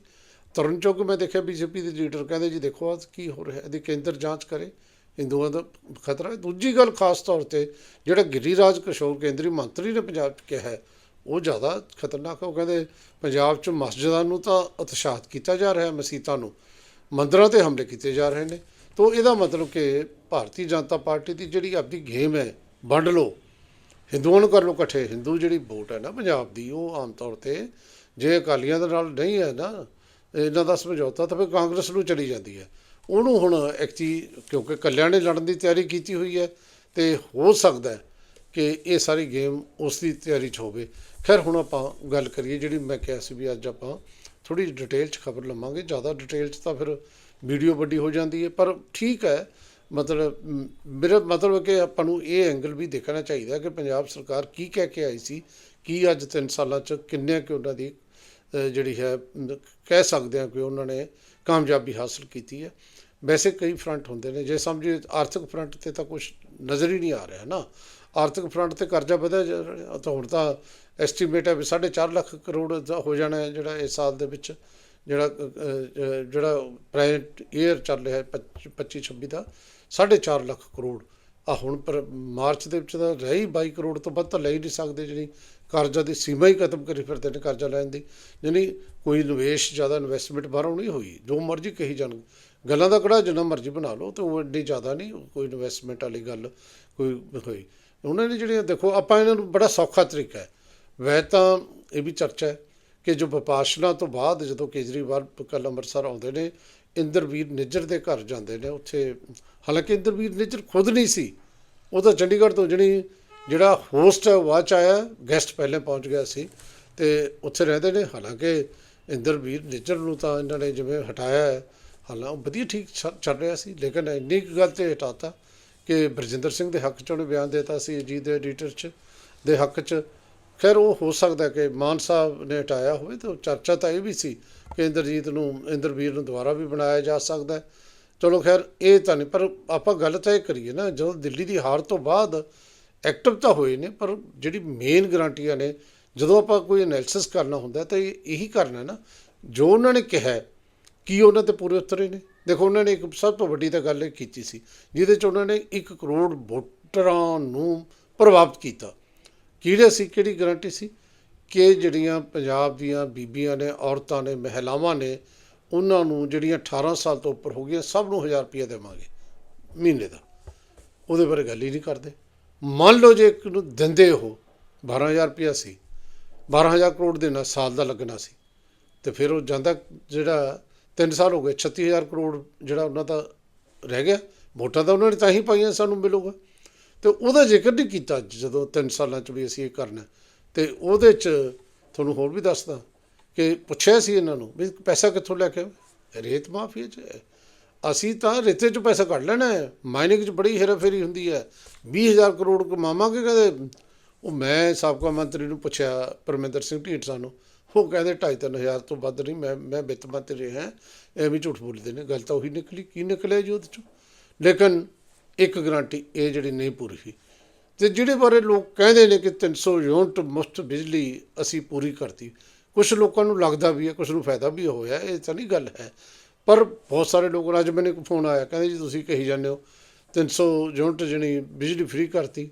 S1: ਤਰਨ ਚੌਕ ਮੈਂ ਦੇਖਿਆ ਬੀਜੇਪੀ ਦੇ ਲੀਡਰ ਕਹਿੰਦੇ ਜੀ ਦੇਖੋ ਆ ਕੀ ਹੋ ਰਿਹਾ ਇਹਦੀ ਕੇਂਦਰ ਜਾਂਚ ਕਰੇ। ਹਿੰਦੂਆਂ ਦਾ ਖਤਰਾ ਹੈ। ਦੂਜੀ ਗੱਲ ਖਾਸ ਤੌਰ ਤੇ ਜਿਹੜਾ ਗਿਰੀਰਾਜ ਕਿਸ਼ੋਰ ਕੇਂਦਰੀ ਮੰਤਰੀ ਨੇ ਪੰਜਾਬ 'ਚ ਕਿਹਾ ਹੈ ਉਹ ਜ਼ਿਆਦਾ ਖਤਰਨਾਕ ਉਹ ਕਹਿੰਦੇ ਪੰਜਾਬ 'ਚ ਮਸਜਿਦਾਂ ਨੂੰ ਤਾਂ ਉਤਸ਼ਾਹਿਤ ਕੀਤਾ ਜਾ ਰਿਹਾ ਹੈ ਮਸੀਤਾਂ ਨੂੰ। ਮੰਦਰਾਂ ਤੇ ਹਮਲੇ ਕੀਤੇ ਜਾ ਰਹੇ ਨੇ। ਤੋਂ ਇਹਦਾ ਮਤਲਬ ਕਿ ਭਾਰਤੀ ਜਨਤਾ ਪਾਰਟੀ ਦੀ ਜਿਹੜੀ ਆਪਣੀ ਗੇਮ ਹੈ, ਵੰਡ ਲਓ। ਹਿੰਦੂਆਂ ਨੂੰ ਕਰ ਲਓ ਇਕੱਠੇ। ਹਿੰਦੂ ਜਿਹੜੀ ਵੋਟ ਹੈ ਨਾ ਪੰਜਾਬ ਦੀ, ਉਹ ਆਮ ਤੌਰ ਤੇ ਜੇ ਅਕਾਲੀਆਂ ਦੇ ਨਾਲ ਨਹੀਂ ਹੈ ਨਾ, ਇਹਨਾਂ ਦਾ ਸਮਝੌਤਾ ਤਾਂ ਫਿਰ ਕਾਂਗਰਸ ਨੂੰ ਚਲੀ ਜਾਂਦੀ ਹੈ। ਉਹਨੂੰ ਹੁਣ ਐਕਚੁਅਲੀ ਕਿਉਂਕਿ ਕੱਲਿਆਂ ਨੇ ਲੜਨ ਦੀ ਤਿਆਰੀ ਕੀਤੀ ਹੋਈ ਹੈ, ਤੇ ਹੋ ਸਕਦਾ ਕਿ ਇਹ ਸਾਰੀ ਗੇਮ ਉਸ ਦੀ ਤਿਆਰੀ 'ਚ ਹੋਵੇ। ਖੈਰ, ਹੁਣ ਆਪਾਂ ਗੱਲ ਕਰੀਏ ਜਿਹੜੀ ਮੈਂ ਕਿਹਾ ਸੀ ਵੀ ਅੱਜ ਆਪਾਂ ਥੋੜੀ ਡਿਟੇਲ 'ਚ ਖਬਰ ਲਵਾਂਗੇ। ਜ਼ਿਆਦਾ ਡਿਟੇਲ 'ਚ ਤਾਂ ਫਿਰ ਵੀਡੀਓ ਵੱਡੀ ਹੋ ਜਾਂਦੀ ਹੈ, ਪਰ ਠੀਕ ਹੈ। ਮਤਲਬ ਮੇਰਾ ਮਤਲਬ ਕਿ ਆਪਾਂ ਨੂੰ ਇਹ ਐਂਗਲ ਵੀ ਦੇਖਣਾ ਚਾਹੀਦਾ ਕਿ ਪੰਜਾਬ ਸਰਕਾਰ ਕੀ ਕਹਿ ਕੇ ਆਈ ਸੀ, ਕੀ ਅੱਜ 3 ਸਾਲਾਂ 'ਚ ਕਿੰਨੇ ਕਿ ਉਹਨਾਂ ਦੀ ਜਿਹੜੀ ਹੈ ਕਹਿ ਸਕਦੇ ਹਾਂ ਕਿ ਉਹਨਾਂ ਨੇ ਕਾਮਯਾਬੀ ਹਾਸਲ ਕੀਤੀ ਹੈ। ਵੈਸੇ ਕਈ ਫਰੰਟ ਹੁੰਦੇ ਨੇ, ਜੇ ਸਮਝੀਏ ਆਰਥਿਕ ਫਰੰਟ ਤੇ ਤਾਂ ਕੁਝ ਨਜ਼ਰ ਹੀ ਨਹੀਂ ਆ ਰਿਹਾ ਨਾ। ਆਰਥਿਕ ਫਰੰਟ ਤੇ ਕਰਜ਼ਾ ਵਧਿਆ ਜਾ ਤਾਂ ਹੁਣ ਤਾਂ ਐਸਟੀਮੇਟ ਹੈ ਵੀ 4.5 ਲੱਖ ਕਰੋੜ ਦਾ ਹੋ ਜਾਣਾ ਹੈ ਜਿਹੜਾ ਇਸ ਸਾਲ ਦੇ ਵਿੱਚ, ਜਿਹੜਾ ਜਿਹੜਾ ਪ੍ਰੈਜ਼ੈਂਟ ਈਅਰ ਚੱਲ ਰਿਹਾ ਹੈ 25 26 ਦਾ 4.5 ਲੱਖ ਕਰੋੜ। ਆ ਹੁਣ ਪਰ ਮਾਰਚ ਦੇ ਵਿੱਚ ਤਾਂ ਰਹੀ 22 ਕਰੋੜ ਤੋਂ ਵੱਧ ਤਾਂ ਲੈ ਹੀ ਨਹੀਂ ਸਕਦੇ ਜਿਹੜੀ ਕਰਜ਼ਾ ਦੀ ਸੀਮਾ ਹੀ ਖਤਮ ਕਰੀ ਫਿਰਦੇ ਨੇ ਕਰਜ਼ਾ ਲੈਣ ਦੀ। ਯਾਨੀ ਕੋਈ ਨਿਵੇਸ਼, ਜ਼ਿਆਦਾ ਇਨਵੈਸਟਮੈਂਟ ਬਾਹਰੋਂ ਨਹੀਂ ਹੋਈ। ਜੋ ਮਰਜ਼ੀ ਕਹੀ ਜਾਣ। ਗੱਲਾਂ ਦਾ ਕਿਹੜਾ ਜਿੰਨਾ ਮਰਜ਼ੀ ਬਣਾ ਲਓ, ਤੇ ਉਹ ਐਡੀ ਜ਼ਿਆਦਾ ਨਹੀਂ, ਕੋਈ ਇਨਵੈਸਟਮੈਂਟ ਵਾਲੀ ਗੱਲ ਕੋਈ ਹੋਈ। ਉਹਨਾਂ ਨੇ ਜਿਹੜੀਆਂ ਦੇਖੋ, ਆਪਾਂ ਇਹਨਾਂ ਨੂੰ ਬੜਾ ਸੌਖਾ ਤਰੀਕਾ ਹੈ। ਵੈ ਤਾਂ ਇਹ ਵੀ ਚਰਚਾ ਹੈ ਕਿ ਜੋ ਵਿਪਾਸ਼ਨਾ ਤੋਂ ਬਾਅਦ ਜਦੋਂ ਕੇਜਰੀਵਾਲ ਕੱਲ੍ਹ ਅੰਮ੍ਰਿਤਸਰ ਆਉਂਦੇ ਨੇ, ਇੰਦਰਵੀਰ ਨਿੱਜਰ ਦੇ ਘਰ ਜਾਂਦੇ ਨੇ ਉੱਥੇ। ਹਾਲਾਂਕਿ ਇੰਦਰਵੀਰ ਨਿੱਜਰ ਖੁਦ ਨਹੀਂ ਸੀ। ਉਹ ਤਾਂ ਚੰਡੀਗੜ੍ਹ ਤੋਂ ਜਿਹੜੀ, ਜਿਹੜਾ ਹੋਸਟ ਹੈ, ਉਹ ਚ ਆਇਆ ਗੈਸਟ ਪਹਿਲੇ ਪਹੁੰਚ ਗਿਆ ਸੀ ਤੇ ਉੱਥੇ ਰਹਿੰਦੇ ਨੇ। ਹਾਲਾਂਕਿ ਇੰਦਰਵੀਰ ਨਿੱਜਰ ਨੂੰ ਤਾਂ ਇਹਨਾਂ ਨੇ ਜਿਵੇਂ ਹਟਾਇਆ ਹੈ, ਹਾਲਾਂ ਉਹ ਵਧੀਆ ਠੀਕ ਚੱਲ- ਚੱਲ ਰਿਹਾ ਸੀ। ਲੇਕਿਨ ਇੰਨੀ ਕੁ ਗੱਲ ਤੇ ਹਟਾਤਾ ਕਿ ਬਰਜਿੰਦਰ ਸਿੰਘ ਦੇ ਹੱਕ 'ਚ ਉਹਨੇ ਬਿਆਨ ਦਿੱਤਾ ਸੀ ਜੀ ਦੇ ਐਡੀਟਰ 'ਚ, ਦੇ ਹੱਕ 'ਚ। ਖੈਰ ਉਹ ਹੋ ਸਕਦਾ ਕਿ ਮਾਨ ਸਾਹਿਬ ਨੇ ਹਟਾਇਆ ਹੋਵੇ ਤਾਂ ਚਰਚਾ ਤਾਂ ਇਹ ਵੀ ਸੀ ਕਿ ਇੰਦਰਜੀਤ ਨੂੰ, ਇੰਦਰਵੀਰ ਨੂੰ ਦੁਬਾਰਾ ਵੀ ਬਣਾਇਆ ਜਾ ਸਕਦਾ ਹੈ। ਚਲੋ ਖੈਰ, ਇਹ ਤਾਂ ਨਹੀਂ, ਪਰ ਆਪਾਂ ਗੱਲ ਤਾਂ ਇਹ ਕਰੀਏ ਨਾ, ਜਦੋਂ ਦਿੱਲੀ ਦੀ ਹਾਰ ਤੋਂ ਬਾਅਦ ਐਕਟਿਵ ਤਾਂ ਹੋਏ ਨੇ, ਪਰ ਜਿਹੜੀ ਮੇਨ ਗਰੰਟੀਆਂ ਨੇ, ਜਦੋਂ ਆਪਾਂ ਕੋਈ ਐਨਾਲਿਸਿਸ ਕਰਨਾ ਹੁੰਦਾ ਤਾਂ ਇਹ ਇਹੀ ਕਰਨਾ ਨਾ, ਜੋ ਉਹਨਾਂ ਨੇ ਕਿਹਾ ਕੀ ਉਹਨਾਂ ਤੇ ਪੂਰੇ ਉਤਰੇ ਨੇ। ਦੇਖੋ, ਉਹਨਾਂ ਨੇ ਇੱਕ ਸਭ ਤੋਂ ਵੱਡੀ ਤਾਂ ਗੱਲ ਇਹ ਕੀਤੀ ਸੀ, ਜਿਹਦੇ ਚ ਉਹਨਾਂ ਨੇ 1 ਕਰੋੜ ਵੋਟਰਾਂ ਨੂੰ ਪ੍ਰਭਾਵਿਤ ਕੀਤਾ। ਕਿਹੜੇ ਸੀ, ਕਿਹੜੀ ਗਾਰੰਟੀ ਸੀ ਕਿ ਜਿਹੜੀਆਂ ਪੰਜਾਬ ਦੀਆਂ ਬੀਬੀਆਂ ਨੇ, ਔਰਤਾਂ ਨੇ, ਮਹਿਲਾਵਾਂ ਨੇ, ਉਹਨਾਂ ਨੂੰ ਜਿਹੜੀਆਂ 18 ਸਾਲ ਤੋਂ ਉੱਪਰ ਹੋ ਗਈਆਂ, ਸਭ ਨੂੰ 1000 ਰੁਪਏ ਦੇਵਾਂਗੇ ਮਹੀਨੇ ਦਾ। ਉਹਦੇ ਬਾਰੇ ਗੱਲ ਹੀ ਨਹੀਂ ਕਰਦੇ। ਮੰਨ ਲਓ ਜੇ ਇੱਕ ਨੂੰ ਦਿੰਦੇ ਉਹ 12000 ਰੁਪਇਆ ਸੀ 12000 ਕਰੋੜ ਦੇਣਾ, ਸਾਲ ਦਾ ਲੱਗਣਾ ਸੀ, ਤੇ ਫਿਰ ਉਹ ਜਾਂਦਾ ਜਿਹੜਾ 3 ਸਾਲ ਹੋ ਗਏ 36000 ਕਰੋੜ ਜਿਹੜਾ ਉਹਨਾਂ ਦਾ ਰਹਿ ਗਿਆ, ਵੋਟਾਂ ਤਾਂ ਉਹਨਾਂ ਨੇ ਤਾਂ ਹੀ ਪਾਈਆਂ ਸਾਨੂੰ ਮਿਲੂਗਾ। ਤੇ ਉਹਦਾ ਜ਼ਿਕਰ ਨਹੀਂ ਕੀਤਾ ਜਦੋਂ 3 ਸਾਲਾਂ ਚ ਵੀ ਅਸੀਂ ਇਹ ਕਰਨਾ। ਤੇ ਉਹਦੇ ਚ ਤੁਹਾਨੂੰ ਹੋਰ ਵੀ ਦੱਸਦਾ ਕਿ ਪੁੱਛਿਆ ਸੀ ਇਹਨਾਂ ਨੂੰ ਵੀ ਪੈਸਾ ਕਿੱਥੋਂ ਲੈ ਕੇ ਆਏ? ਰੇਤ ਮਾਫੀਆ ਚ ਅਸੀਂ ਤਾਂ ਰੇਤੇ ਚ ਪੈਸਾ ਕੱਢ ਲੈਣਾ ਹੈ। ਮਾਈਨਿੰਗ ਚ ਬੜੀ ਹੇਰਾਫੇਰੀ ਹੁੰਦੀ ਹੈ। 20000 ਕਰੋੜ ਕਮਾਵਾਂਗੇ ਕਦੇ? ਉਹ ਮੈਂ ਸਾਬਕਾ ਮੰਤਰੀ ਨੂੰ ਪੁੱਛਿਆ, ਪਰਮਿੰਦਰ ਸਿੰਘ ਢੀਂਡਸਾ ਨੂੰ ਉਹ ਕਹਿੰਦੇ 2.5-3000 ਤੋਂ ਵੱਧ ਨਹੀਂ, ਮੈਂ ਮੈਂ ਵਿੱਤ ਮੰਤਰੀ ਹਾਂ ਐਵੇਂ ਝੂਠ ਬੋਲਦੇ ਨੇ। ਗੱਲ ਤਾਂ ਉਹੀ ਨਿਕਲੀ। ਕੀ ਨਿਕਲਿਆ ਜੀ ਉਹਦੇ ਚੋਂ? ਲੇਕਿਨ ਇੱਕ ਗਰੰਟੀ, ਇਹ ਜਿਹੜੀ ਨਹੀਂ ਪੂਰੀ ਸੀ ਤੇ ਜਿਹੜੇ ਬਾਰੇ ਲੋਕ ਕਹਿੰਦੇ ਨੇ ਕਿ 300 ਯੂਨਿਟ ਮੁਫਤ ਬਿਜਲੀ ਅਸੀਂ ਪੂਰੀ ਕਰਤੀ ਕੁਝ ਲੋਕਾਂ ਨੂੰ ਲੱਗਦਾ ਵੀ ਹੈ ਕੁਝ ਨੂੰ ਫਾਇਦਾ ਵੀ ਹੋਇਆ, ਇਹ ਤਾਂ ਨਹੀਂ ਗੱਲ ਹੈ। ਪਰ ਬਹੁਤ ਸਾਰੇ ਲੋਕ ਅੱਜ ਮੈਨੂੰ ਇੱਕ ਫੋਨ ਆਇਆ, ਕਹਿੰਦੇ ਜੀ ਤੁਸੀਂ ਕਹੀ ਜਾਂਦੇ ਹੋ 300 ਯੂਨਿਟ ਜਿਹੜੀ ਬਿਜਲੀ ਫ੍ਰੀ ਕਰਤੀ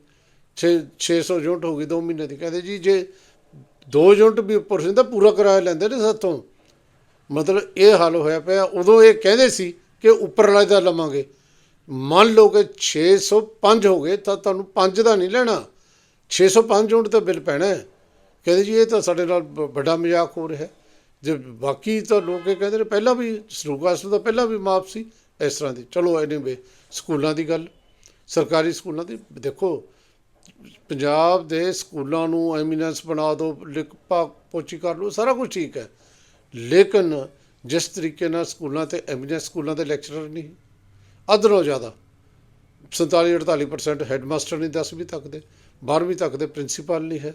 S1: 6 600 ਯੂਨਿਟ ਹੋ ਗਈ 2 ਮਹੀਨੇ ਦੀ, ਕਹਿੰਦੇ ਜੀ ਜੇ ਦੋ ਯੂਨਿਟ ਵੀ ਉੱਪਰ ਸੀ ਤਾਂ ਪੂਰਾ ਕਿਰਾਇਆ ਲੈਂਦੇ ਨੇ ਸਾਥੋਂ। ਮਤਲਬ ਇਹ ਹਾਲ ਹੋਇਆ ਪਿਆ, ਉਦੋਂ ਇਹ ਕਹਿੰਦੇ ਸੀ ਕਿ ਉੱਪਰ ਵਾਲੇ ਦਾ ਲਵਾਂਗੇ। ਮੰਨ ਲਓ ਕਿ 605 ਹੋ ਗਏ, ਤਾਂ ਤੁਹਾਨੂੰ 5 ਦਾ ਨਹੀਂ ਲੈਣਾ। 605 ਯੂਨਿਟ ਤਾਂ ਬਿੱਲ ਪੈਣਾ ਕਹਿੰਦੇ ਜੀ, ਇਹ ਤਾਂ ਸਾਡੇ ਨਾਲ ਬ- ਵੱਡਾ ਮਜ਼ਾਕ ਹੋ ਰਿਹਾ ਜੇ ਬਾਕੀ ਤਾਂ ਲੋਕ ਇਹ ਕਹਿੰਦੇ ਨੇ, ਪਹਿਲਾਂ ਵੀ ਸਰੂਕਾਸਟ ਦਾ ਪਹਿਲਾਂ ਵੀ ਮਾਫ ਸੀ, ਇਸ ਤਰ੍ਹਾਂ ਦੀ। ਚਲੋ ਐਨੀਵੇ ਸਕੂਲਾਂ ਦੀ ਗੱਲ। ਸਰਕਾਰੀ ਸਕੂਲਾਂ ਦੀ, ਦੇਖੋ, ਪੰਜਾਬ ਦੇ ਸਕੂਲਾਂ ਨੂੰ ਐਮੀਨੈਂਸ ਬਣਾ ਦਿਓ ਲਿਖ ਪਾ, ਪੋਚੀ ਕਰ ਲਓ, ਸਾਰਾ ਕੁਝ ਠੀਕ ਹੈ। ਲੇਕਿਨ ਜਿਸ ਤਰੀਕੇ ਨਾਲ ਸਕੂਲਾਂ ਤੇ ਐਮੀਨੈਂਸ ਸਕੂਲਾਂ ਦੇ ਲੈਕਚਰਰ ਨਹੀਂ ਅੱਧ ਨਾਲੋਂ ਜ਼ਿਆਦਾ 47 48% ਹੈਡਮਾਸਟਰ ਨਹੀਂ 10ਵੀਂ ਤੱਕ ਦੇ 12ਵੀਂ ਤੱਕ ਦੇ ਪ੍ਰਿੰਸੀਪਲ ਨਹੀਂ ਹੈ।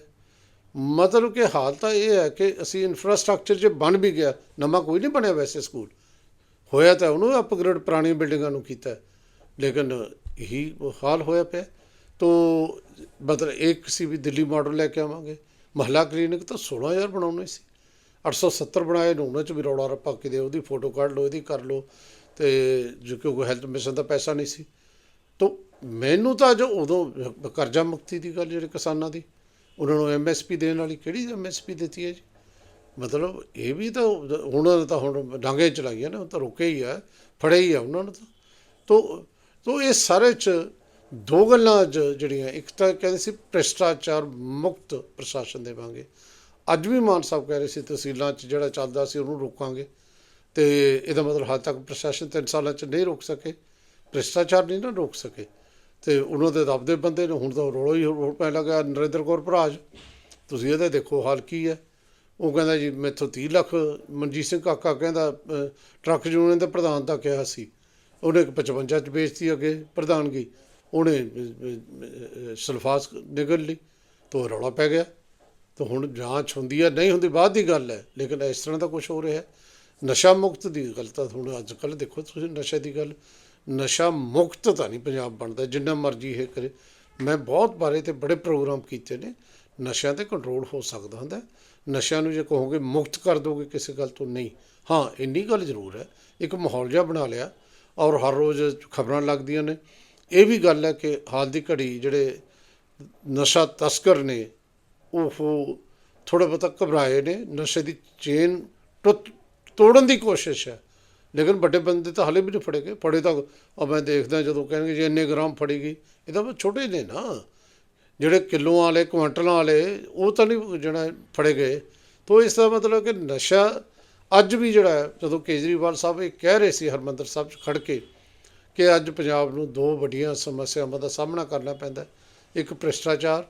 S1: ਮਤਲਬ ਕਿ ਹਾਲ ਤਾਂ ਇਹ ਹੈ ਕਿ ਅਸੀਂ ਇਨਫਰਾਸਟ੍ਰਕਚਰ ਜੇ ਬਣ ਵੀ ਗਿਆ, ਨਵਾਂ ਕੋਈ ਨਹੀਂ ਬਣਿਆ ਵੈਸੇ ਸਕੂਲ। ਹੋਇਆ ਤਾਂ ਉਹਨੂੰ ਅਪਗ੍ਰੇਡ ਪੁਰਾਣੀਆਂ ਬਿਲਡਿੰਗਾਂ ਨੂੰ ਕੀਤਾ ਲੇਕਿਨ ਇਹੀ ਹਾਲ ਹੋਇਆ ਪਿਆ ਤੋ ਮਤਲਬ ਇੱਕ ਸੀ ਵੀ ਦਿੱਲੀ ਮਾਡਲ ਲੈ ਕੇ ਆਵਾਂਗੇ। ਮਹੱਲਾ ਕਲੀਨਿਕ ਤਾਂ 16000 ਬਣਾਉਣੇ ਸੀ। 870 ਬਣਾਏ ਨੇ ਉਹਨਾਂ ਚ ਵੀ ਰੌਲਾ ਰੱਪਾ, ਕਿਤੇ ਉਹਦੀ ਫੋਟੋ ਕੱਢ ਲਓ, ਇਹਦੀ ਕਰ ਲਓ। ਤੇ ਜੋ ਕਿ ਕਿਉਂਕਿ ਹੈਲਥ ਮਿਸ਼ਨ ਦਾ ਪੈਸਾ ਨਹੀਂ ਸੀ। ਤੋ ਮੈਨੂੰ ਤਾਂ ਜੋ ਉਦੋਂ ਕਰਜ਼ਾ ਮੁਕਤੀ ਦੀ ਗੱਲ ਜਿਹੜੇ ਕਿਸਾਨਾਂ ਦੀ, ਉਹਨਾਂ ਨੂੰ ਐਮਐਸਪੀ ਦੇਣ ਵਾਲੀ ਕਿਹੜੀ ਐਮਐਸਪੀ ਦਿੱਤੀ ਹੈ ਜੀ? ਮਤਲਬ ਇਹ ਵੀ ਤਾਂ ਉਹਨਾਂ ਨੇ ਤਾਂ ਹੁਣ ਡਾਂਗੇ ਚਲਾਈਆਂ ਨੇ, ਉਹ ਤਾਂ ਰੁਕੇ ਹੀ ਆ, ਫੜੇ ਹੀ ਆ ਉਹਨਾਂ ਨੂੰ ਤਾਂ। ਤੋ ਤੋ ਇਹ ਸਾਰੇ ਚ ਦੋ ਗੱਲਾਂ ਅੱਜ ਜਿਹੜੀਆਂ, ਇੱਕ ਤਾਂ ਕਹਿੰਦੇ ਸੀ ਭ੍ਰਿਸ਼ਟਾਚਾਰ ਮੁਕਤ ਪ੍ਰਸ਼ਾਸਨ ਦੇਵਾਂਗੇ। ਅੱਜ ਵੀ ਮਾਨ ਸਾਹਿਬ ਕਹਿ ਰਹੇ ਸੀ ਤਹਿਸੀਲਾਂ 'ਚ ਜਿਹੜਾ ਚੱਲਦਾ ਸੀ ਉਹਨੂੰ ਰੋਕਾਂਗੇ। ਤੇ ਇਹਦਾ ਮਤਲਬ ਹਾਲ ਤੱਕ ਪ੍ਰਸ਼ਾਸਨ ਤਿੰਨ ਸਾਲਾਂ 'ਚ ਨਹੀਂ ਰੋਕ ਸਕੇ, ਭ੍ਰਿਸ਼ਟਾਚਾਰ ਨਹੀਂ ਨਾ ਰੋਕ ਸਕੇ। ਤੇ ਉਹਨਾਂ ਦੇ ਰੱਬ ਦੇ ਬੰਦੇ ਨੇ, ਹੁਣ ਤਾਂ ਰੋਲੋ ਹੀ ਹੋ ਪੈਣ ਲੱਗਾ, ਨਰਿੰਦਰ ਕੌਰ ਭਰਾਜ, ਤੁਸੀਂ ਇਹਦਾ ਦੇਖੋ ਹਾਲ ਕੀ ਹੈ। ਉਹ ਕਹਿੰਦਾ ਜੀ, ਮੈਥੋਂ 30 ਲੱਖ ਮਨਜੀਤ ਸਿੰਘ ਕਾਕਾ ਕਹਿੰਦਾ ਟਰੱਕ ਯੂਨੀਅਨ ਦੇ ਪ੍ਰਧਾਨ ਦਾ ਕਿਹਾ ਸੀ। ਉਹਨੇ 55 ਚ ਵੇਚਤੀ ਅੱਗੇ ਪ੍ਰਧਾਨਗੀ। ਉਹਨੇ ਸਲਫਾਸ ਨਿਗਲ ਲਈ, ਤੋ ਰੌਲਾ ਪੈ ਗਿਆ। ਤਾਂ ਹੁਣ ਜਾਂਚ ਹੁੰਦੀ ਹੈ ਨਹੀਂ ਹੁੰਦੀ, ਬਾਅਦ ਦੀ ਗੱਲ ਹੈ। ਲੇਕਿਨ ਇਸ ਤਰ੍ਹਾਂ ਦਾ ਕੁਝ ਹੋ ਰਿਹਾ ਹੈ। ਨਸ਼ਾ ਮੁਕਤ ਦੀ ਗੱਲ ਤਾਂ ਹੁਣ ਅੱਜ ਕੱਲ੍ਹ ਦੇਖੋ ਤੁਸੀਂ ਨਸ਼ੇ ਦੀ ਗੱਲ। ਨਸ਼ਾ ਮੁਕਤ ਤਾਂ ਨਹੀਂ ਪੰਜਾਬ ਬਣਦਾ, ਜਿੰਨਾ ਮਰਜ਼ੀ ਇਹ ਕਰੇ। ਮੈਂ ਬਹੁਤ ਬਾਰੇ ਤੇ ਬੜੇ ਪ੍ਰੋਗਰਾਮ ਕੀਤੇ ਨੇ। ਨਸ਼ਿਆਂ ਤੇ ਕੰਟਰੋਲ ਹੋ ਸਕਦਾ ਹੁੰਦਾ। ਨਸ਼ਿਆਂ ਨੂੰ ਜੇ ਕਹੋਗੇ ਮੁਕਤ ਕਰ ਦੋਗੇ ਕਿਸੇ ਗੱਲ ਤੋਂ, ਨਹੀਂ। ਹਾਂ, ਇੰਨੀ ਗੱਲ ਜ਼ਰੂਰ ਹੈ। ਇੱਕ ਮਾਹੌਲ ਜਿਹਾ ਬਣਾ ਲਿਆ ਔਰ ਹਰ ਰੋਜ਼ ਖਬਰਾਂ ਲੱਗਦੀਆਂ ਨੇ। ਇਹ ਵੀ ਗੱਲ ਹੈ ਕਿ ਹਾਲ ਦੀ ਘੜੀ ਜਿਹੜੇ ਨਸ਼ਾ ਤਸਕਰ ਨੇ, ਉਹ ਥੋੜਾ ਬਹੁਤਾ ਘਬਰਾਏ ਨੇ। ਨਸ਼ੇ ਦੀ ਚੇਨ ਟੁੱਟ ਤੋੜਨ ਦੀ ਕੋਸ਼ਿਸ਼ ਹੈ। ਲੇਕਿਨ ਵੱਡੇ ਬੰਦੇ ਤਾਂ ਹਲੇ ਵੀ ਨਹੀਂ ਫੜੇ ਗਏ। ਫੜੇ ਤਾਂ ਉਹ ਮੈਂ ਦੇਖਦਾ ਜਦੋਂ ਕਹਿਣਗੇ ਜੇ ਇੰਨੇ ਗ੍ਰਾਮ ਫੜੀ ਗਈ, ਇਹ ਤਾਂ ਛੋਟੇ ਨੇ ਨਾ। ਜਿਹੜੇ ਕਿਲੋਆਂ ਵਾਲੇ, ਕੁਆਂਟਲਾਂ ਵਾਲੇ, ਉਹ ਤਾਂ ਨਹੀਂ ਜਿਹੜਾ ਫੜੇ ਗਏ। ਤੋਂ ਇਸ ਦਾ ਮਤਲਬ ਕਿ ਨਸ਼ਾ ਅੱਜ ਵੀ ਜਿਹੜਾ ਜਦੋਂ ਕੇਜਰੀਵਾਲ ਸਾਹਿਬ ਇਹ ਕਹਿ ਰਹੇ ਸੀ, ਹਰਮੰਦਰ ਸਾਹਿਬ 'ਚ ਖੜ ਕੇ, ਕਿ ਅੱਜ ਪੰਜਾਬ ਨੂੰ ਦੋ ਵੱਡੀਆਂ ਸਮੱਸਿਆਵਾਂ ਦਾ ਸਾਹਮਣਾ ਕਰਨਾ ਪੈਂਦਾ ਇੱਕ ਭ੍ਰਿਸ਼ਟਾਚਾਰ,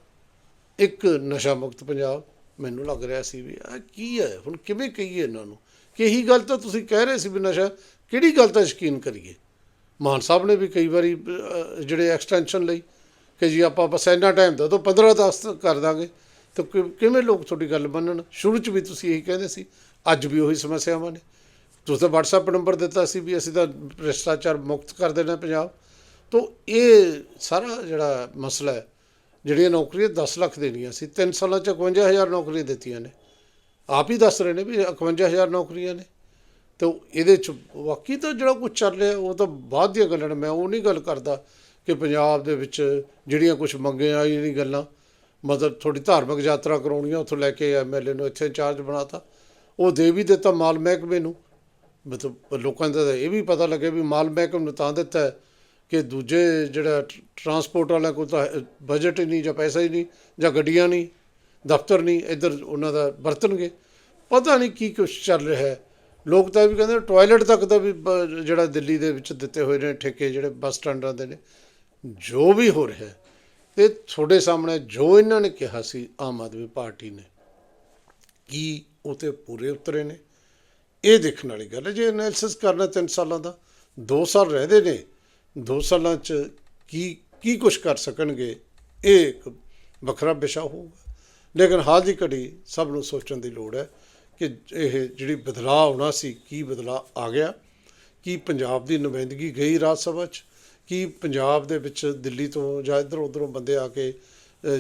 S1: ਇੱਕ ਨਸ਼ਾ ਮੁਕਤ ਪੰਜਾਬ। ਮੈਨੂੰ ਲੱਗ ਰਿਹਾ ਸੀ ਵੀ ਆ ਕੀ ਹੈ? ਹੁਣ ਕਿਵੇਂ ਕਹੀਏ ਇਹਨਾਂ ਨੂੰ? ਕਿ ਇਹੀ ਗੱਲ ਤਾਂ ਤੁਸੀਂ ਕਹਿ ਰਹੇ ਸੀ ਵੀ ਨਸ਼ਾ ਕਿਹੜੀ ਗੱਲ ਤਾਂ ਯਕੀਨ ਕਰੀਏ? ਮਾਨ ਸਾਹਿਬ ਨੇ ਵੀ ਕਈ ਵਾਰੀ ਜਿਹੜੇ ਐਕਸਟੈਂਸ਼ਨ ਲਈ ਕਿ ਜੀ ਆਪਾਂ ਬਸ ਇੰਨਾ ਟਾਈਮ ਦਾ ਦਿਓ 15 ਅਗਸਤ ਕਰ ਦਾਂਗੇ। ਤਾਂ ਕਿ- ਕਿਵੇਂ ਲੋਕ ਤੁਹਾਡੀ ਗੱਲ ਮੰਨਣ? ਸ਼ੁਰੂ 'ਚ ਵੀ ਤੁਸੀਂ ਇਹੀ ਕਹਿੰਦੇ ਸੀ, ਅੱਜ ਵੀ ਉਹੀ ਸਮੱਸਿਆਵਾਂ ਨੇ। ਤੁਸੀਂ ਤਾਂ WhatsApp ਨੰਬਰ ਦਿੱਤਾ ਸੀ ਵੀ ਅਸੀਂ ਤਾਂ ਭ੍ਰਿਸ਼ਟਾਚਾਰ ਮੁਕਤ ਕਰ ਦੇਣਾ ਪੰਜਾਬ। ਤੋਂ ਇਹ ਸਾਰਾ ਜਿਹੜਾ ਮਸਲਾ ਹੈ, ਜਿਹੜੀਆਂ ਨੌਕਰੀਆਂ 10 ਲੱਖ ਦੇਣੀਆਂ ਸੀ 3 ਸਾਲਾਂ 'ਚ 51000 ਨੌਕਰੀਆਂ ਦਿੱਤੀਆਂ ਨੇ। ਆਪ ਹੀ ਦੱਸ ਰਹੇ ਨੇ ਵੀ 51000 ਨੌਕਰੀਆਂ ਨੇ। ਤੇ ਉਹ ਇਹਦੇ ਚ ਵਾਕਈ ਤਾਂ ਜਿਹੜਾ ਕੁਝ ਚੱਲ ਰਿਹਾ, ਉਹ ਤਾਂ ਬਾਅਦ ਦੀਆਂ ਗੱਲਾਂ ਨੇ। ਮੈਂ ਉਹ ਨਹੀਂ ਗੱਲ ਕਰਦਾ ਕਿ ਪੰਜਾਬ ਦੇ ਵਿੱਚ ਜਿਹੜੀਆਂ ਕੁਝ ਮੰਗੀਆਂ ਆਈ ਨਹੀਂ ਗੱਲਾਂ, ਮਤਲਬ ਥੋੜੀ ਧਾਰਮਿਕ ਯਾਤਰਾ ਕਰਾਉਣੀ ਉੱਥੋਂ ਲੈ ਕੇ ਐਮਐਲਏ ਨੂੰ ਇੱਥੇ ਇੰਚਾਰਜ ਬਣਾਤਾ, ਉਹ ਦੇ ਵੀ ਦਿੱਤਾ ਮਾਲ ਮਹਿਕਮੇ ਨੂੰ। ਮਤਲਬ ਲੋਕਾਂ ਦਾ ਇਹ ਵੀ ਪਤਾ ਲੱਗੇ ਵੀ ਮਾਲ ਮਹਿਕਮੇ ਨੂੰ ਤਾਂ ਦਿੱਤਾ ਕਿ ਦੂਜੇ ਜਿਹੜਾ ਟਰਾਂਸਪੋਰਟ ਵਾਲਿਆਂ ਕੋਲ ਤਾਂ ਬਜਟ ਹੀ ਨਹੀਂ ਜਾਂ ਪੈਸਾ ਹੀ ਨਹੀਂ ਜਾਂ ਗੱਡੀਆਂ ਨਹੀਂ। ਦਫ਼ਤਰ ਨਹੀਂ, ਇੱਧਰ ਉਹਨਾਂ ਦਾ ਵਰਤਣਗੇ। ਪਤਾ ਨਹੀਂ ਕੀ ਕੁਛ ਚੱਲ ਰਿਹਾ ਹੈ। ਲੋਕ ਤਾਂ ਇਹ ਵੀ ਕਹਿੰਦੇ ਟਾਇਲਟ ਤੱਕ ਦਾ ਵੀ ਬ- ਜਿਹੜਾ ਦਿੱਲੀ ਦੇ ਵਿੱਚ ਦਿੱਤੇ ਹੋਏ ਨੇ ਠੇਕੇ ਜਿਹੜੇ ਬੱਸ ਸਟੈਂਡਾਂ ਦੇ ਨੇ, ਜੋ ਵੀ ਹੋ ਰਿਹਾ ਹੈ ਤੇ ਤੁਹਾਡੇ ਸਾਹਮਣੇ ਜੋ ਇਹਨਾਂ ਨੇ ਕਿਹਾ ਸੀ ਆਮ ਆਦਮੀ ਪਾਰਟੀ ਨੇ, ਕੀ ਉਹ ਤੇ ਪੂਰੇ ਉਤਰੇ ਨੇ? ਇਹ ਦੇਖਣ ਵਾਲੀ ਗੱਲ ਹੈ, ਜੇ ਐਨਾਲਿਸਿਸ ਕਰਨਾ 3 ਸਾਲਾਂ ਦਾ 2 ਸਾਲ ਰਹਿੰਦੇ ਨੇ 2 ਸਾਲਾਂ ਚ ਕੀ ਕੀ ਕੁਝ ਕਰ ਸਕਣਗੇ, ਇਹ ਇੱਕ ਵੱਖਰਾ ਵਿਸ਼ਾ ਹੋਊਗਾ। ਲੇਕਿਨ ਹਾਲ ਦੀ ਘੜੀ ਸਭ ਨੂੰ ਸੋਚਣ ਦੀ ਲੋੜ ਹੈ ਕਿ ਇਹ ਜਿਹੜੀ ਬਦਲਾਅ ਆਉਣਾ ਸੀ, ਕੀ ਬਦਲਾਅ ਆ ਗਿਆ? ਕੀ ਪੰਜਾਬ ਦੀ ਨੁਮਾਇੰਦਗੀ ਗਈ ਰਾਜ ਸਭਾ 'ਚ? ਕੀ ਪੰਜਾਬ ਦੇ ਵਿੱਚ ਦਿੱਲੀ ਤੋਂ ਜਾਂ ਇੱਧਰ ਉੱਧਰੋਂ ਬੰਦੇ ਆ ਕੇ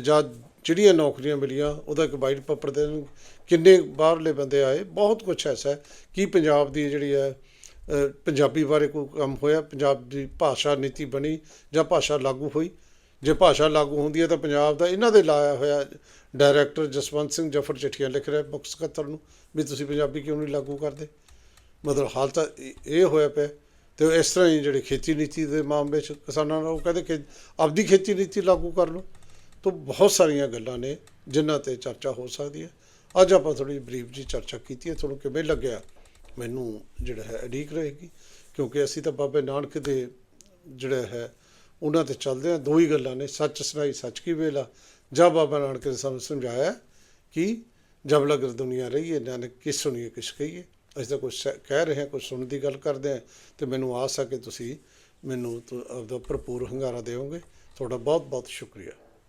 S1: ਜਾਂ ਜਿਹੜੀਆਂ ਨੌਕਰੀਆਂ ਮਿਲੀਆਂ, ਉਹਦਾ ਇੱਕ ਵਾਈਟ ਪੇਪਰ ਦੇ ਦੇਣ। ਕਿੰਨੇ ਬਾਹਰਲੇ ਬੰਦੇ ਆਏ? ਬਹੁਤ ਕੁਝ ਐਸਾ ਹੈ। ਕੀ ਪੰਜਾਬ ਦੀ ਜਿਹੜੀ ਹੈ ਪੰਜਾਬੀ ਬਾਰੇ ਕੋਈ ਕੰਮ ਹੋਇਆ? ਪੰਜਾਬ ਦੀ ਭਾਸ਼ਾ ਨੀਤੀ ਬਣੀ ਜਾਂ ਭਾਸ਼ਾ ਲਾਗੂ ਹੋਈ? ਜੇ ਭਾਸ਼ਾ ਲਾਗੂ ਹੁੰਦੀ ਹੈ ਤਾਂ ਪੰਜਾਬ ਦਾ ਇਹਨਾਂ ਦੇ ਲਾਇਆ ਹੋਇਆ ਡਾਇਰੈਕਟਰ ਜਸਵੰਤ ਸਿੰਘ ਜਫਰ ਚਿੱਠੀਆਂ ਲਿਖ ਰਿਹਾ ਮੁੱਖ ਸਕੱਤਰ ਨੂੰ ਵੀ ਤੁਸੀਂ ਪੰਜਾਬੀ ਕਿਉਂ ਨਹੀਂ ਲਾਗੂ ਕਰਦੇ? ਮਤਲਬ ਹਾਲ ਤਾਂ ਇਹ- ਹੋਇਆ ਪਿਆ ਤੇ ਇਸ ਤਰ੍ਹਾਂ ਹੀ ਜਿਹੜੀ ਖੇਤੀ ਨੀਤੀ ਦੇ ਮਾਮਲੇ 'ਚ ਕਿਸਾਨਾਂ ਨੂੰ ਉਹ ਕਹਿੰਦੇ ਕਿ ਆਪਦੀ ਖੇਤੀ ਨੀਤੀ ਲਾਗੂ ਕਰ ਲਓ। ਤਾਂ ਬਹੁਤ ਸਾਰੀਆਂ ਗੱਲਾਂ ਨੇ ਜਿਨ੍ਹਾਂ ਤੇ ਚਰਚਾ ਹੋ ਸਕਦੀ ਹੈ। ਅੱਜ ਆਪਾਂ ਥੋੜੀ ਬਰੀਫ ਜੀ ਚਰਚਾ ਕੀਤੀ ਹੈ, ਤੁਹਾਨੂੰ ਕਿਵੇਂ ਲੱਗਿਆ ਮੈਨੂੰ ਜਿਹੜਾ ਹੈ ਅਡੀਕ ਰਹੇਗੀ, ਕਿਉਂਕਿ ਅਸੀਂ ਤਾਂ ਬਾਬੇ ਨਾਨਕ ਦੇ ਜਿਹੜਾ ਹੈ ਉਹਨਾਂ ਤੇ ਚੱਲਦੇ ਹਾਂ ਦੋ ਹੀ ਗੱਲਾਂ ਨੇ, ਸੱਚ ਸੁਣਾਈ, ਸੱਚ ਕੀ ਵੇਲਾ। ਜਾਂ ਬਾਬਾ ਨਾਨਕ ਨੇ ਸਾਨੂੰ ਸਮਝਾਇਆ ਕਿ ਜਬ ਲਗਰ ਦੁਨੀਆ ਰਹੀਏ ਨਾਨਕ ਕਿਸ ਸੁਣੀਏ, ਕਿਸ ਕਹੀਏ। ਅਸੀਂ ਤਾਂ ਕੁਝ ਕਹਿ ਰਹੇ ਹਾਂ ਕੁਝ ਸੁਣਨ ਦੀ ਗੱਲ ਕਰਦੇ ਹਾਂ। ਤੇ ਮੈਨੂੰ ਆਸ ਆ ਕਿ ਤੁਸੀਂ ਮੈਨੂੰ ਆਪਦਾ ਭਰਪੂਰ ਹੰਗਾਰਾ ਦਿਓਗੇ। ਤੁਹਾਡਾ ਬਹੁਤ ਬਹੁਤ ਸ਼ੁਕਰੀਆ।